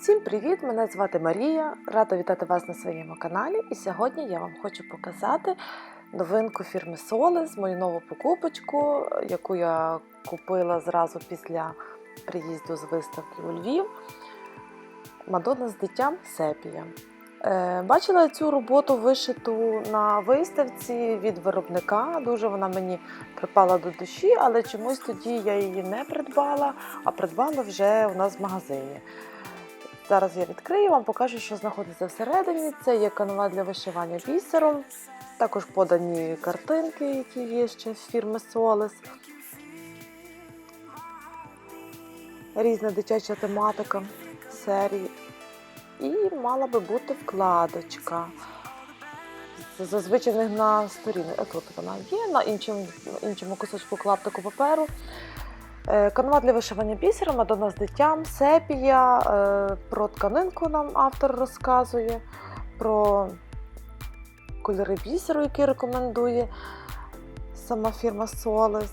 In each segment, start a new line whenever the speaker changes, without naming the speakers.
Всім привіт! Мене звати Марія. Рада вітати вас на своєму каналі. І сьогодні я вам хочу показати новинку фірми Solis, мою нову покупочку, яку я купила зразу після приїзду з виставки у Львів. Мадонна з дитям Сепія. Е, Бачила цю роботу вишиту на виставці від виробника. Дуже вона мені припала до душі, але чомусь тоді я її не придбала, а придбала вже у нас в магазині. Зараз я відкрию вам, покажу, що знаходиться всередині. Це є канва для вишивання бісером. Також подані картинки, які є ще з фірми Solis. Різна дитяча тематика серії. І мала би бути вкладочка. Зазвичай на сторінці. Тут вона є, на іншому, іншому кусочку клаптику паперу. Е, Канва для вишивання бісером, Мадонна з дитям, сепія. е, Про тканинку нам автор розказує, про кольори бісеру, які рекомендує сама фірма Solis.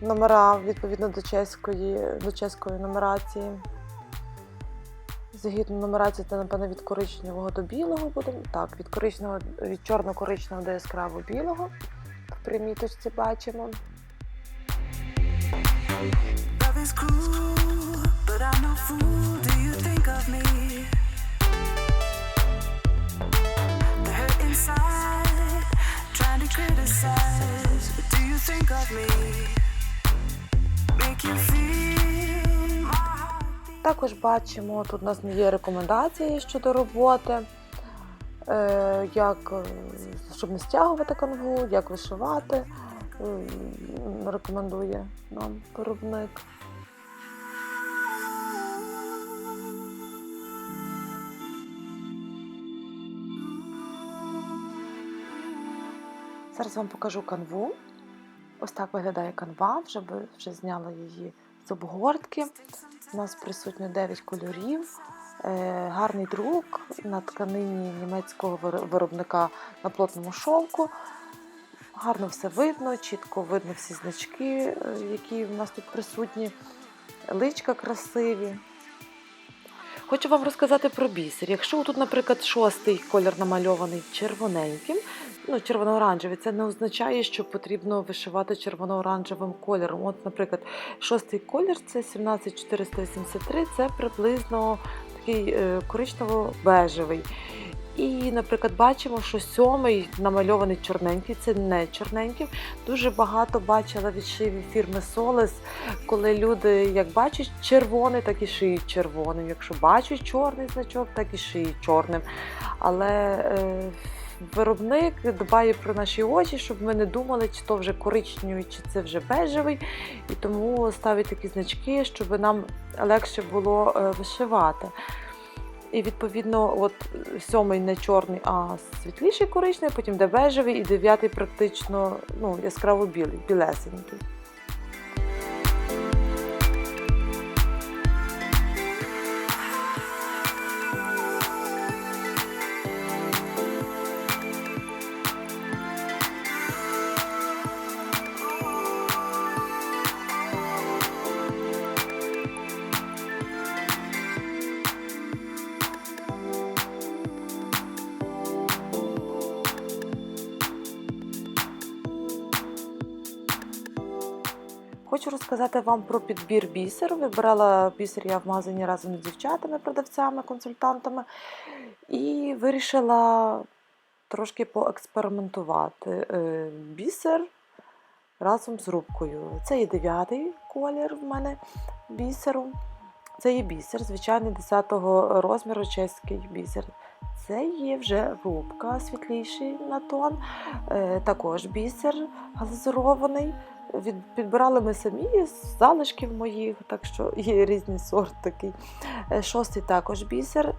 Номера відповідно до чеської, до чеської нумерації. Згідно нумерації, це, напевно, від коричневого до білого буде. Так, від коричневого, від чорно-коричневого до яскраво білого. В приміточці бачимо. Також бачимо, тут у нас є рекомендації щодо роботи, е, як, е, щоб не стягувати канву, як вишивати. Рекомендує нам виробник. Зараз вам покажу канву. Ось так виглядає канва, вже, вже зняла її з обгортки. У нас присутньо 9 кольорів, е, гарний друк на тканині німецького виробника на плотному шовку. Гарно все видно, чітко видно всі значки, е, які в нас тут присутні, личка красиві. Хочу вам розказати про бісер. Якщо тут, наприклад, шостий колір намальований червоненьким, ну, червоно-оранжевий, це не означає, що потрібно вишивати червоно-оранжевим кольором. От, наприклад, шостий колір це 17483, це приблизно такий е, коричнево-бежевий. І, наприклад, бачимо, що сьомий намальований чорненький, це не чорненький. Дуже багато бачила відшивів фірми Solis, коли люди, як бачать червоний, так і шиють червоним. Якщо бачать чорний значок, так і шиють чорним. Але е, виробник дбає про наші очі, щоб ми не думали, чи то вже коричневий, чи це вже бежевий. І тому ставить такі значки, щоб нам легше було е, вишивати. І відповідно, от сьомий не чорний, а світліший коричневий, потім де бежевий, і дев'ятий практично ну, яскраво білий, білесенький. Хочу розказати вам про підбір бісеру. Вибирала бісер я в магазині разом з дівчатами, продавцями, консультантами, і вирішила трошки поекспериментувати. Е, Бісер разом з рубкою. Це є дев'ятий колір в мене бісеру. Це є бісер, звичайний 10-го розміру чеський бісер. Це є вже рубка світліший на тон, е, також бісер глазурований. Підбирали ми самі з залишків моїх, так що є різний сорт такий. Е, Шостий також бісер.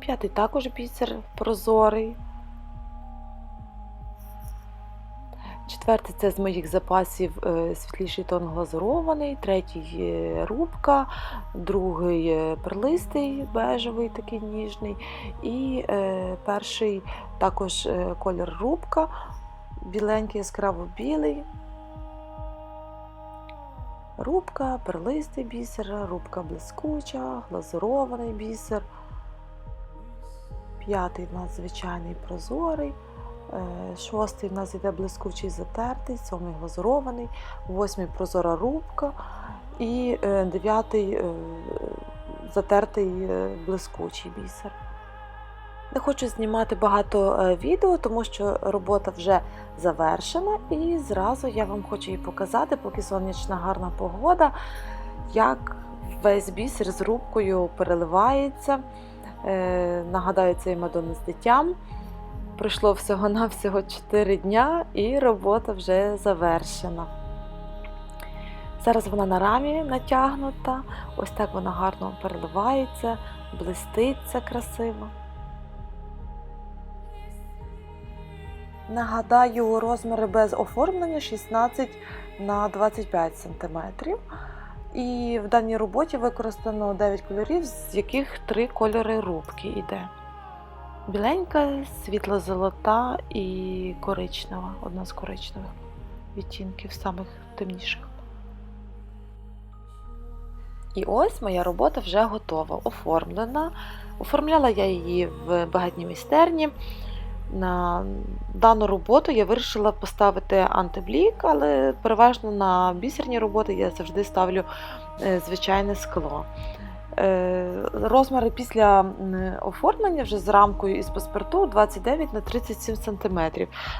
П'ятий також бісер прозорий. Четвертий це з моїх запасів е, світліший тон глазурований, третій рубка, другий перлистий бежевий, такий ніжний, і е, перший також е, колір рубка, біленький, яскраво білий. рубка, перлистий бісер, рубка блискуча, глазурований бісер. П'ятий в нас звичайний прозорий. Е, Шостий в нас йде блискучий затертий, сьомий глазурований, восьмий прозора рубка і е, дев'ятий е, затертий блискучий бісер. Не хочу знімати багато відео, тому що робота вже завершена, і зразу я вам хочу її показати, поки сонячна гарна погода, як весь бісер з рубкою переливається. Нагадаю, це і Мадонна з дитям. Пройшло всього-навсього 4 дня, і робота вже завершена. Зараз вона на рамі натягнута, ось так вона гарно переливається, блиститься красиво. Нагадаю, розміри без оформлення 16 на 25 см. І в даній роботі використано 9 кольорів, з яких 3 кольори рубки йде. Біленька, світло-золота і коричнева, одна з коричневих відтінків, самих темніших. І ось моя робота вже готова, оформлена. Оформляла я її в багатній майстерні. На дану роботу я вирішила поставити антиблік, але переважно на бісерні роботи я завжди ставлю е, звичайне скло. Е, Розміри після оформлення вже з рамкою із паспорту 29 на 37 см.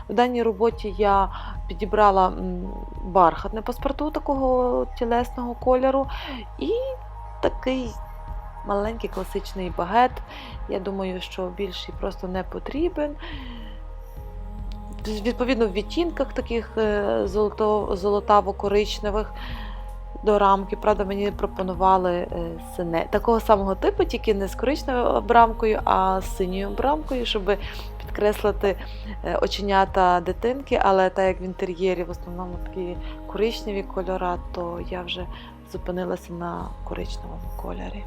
В даній роботі я підібрала бархатне паспорту такого тілесного кольору і такий маленький класичний багет. Я думаю, що більший просто не потрібен. Відповідно, в відтінках таких е, золотаво-коричневих до рамки. Правда, мені пропонували е, сине такого самого типу, тільки не з коричневою обрамкою, а з синьою обрамкою, щоб підкреслити е, оченята дитинки. Але так як в інтер'єрі в основному такі коричневі кольори, то я вже зупинилася на коричневому кольорі.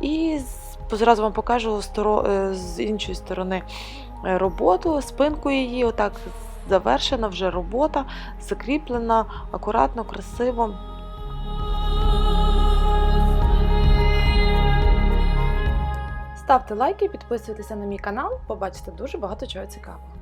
І зразу вам покажу е, з іншої сторони роботу, спинку її, отак завершена вже робота, закріплена акуратно, красиво. Ставте лайки, підписуйтеся на мій канал, побачите дуже багато чого цікавого.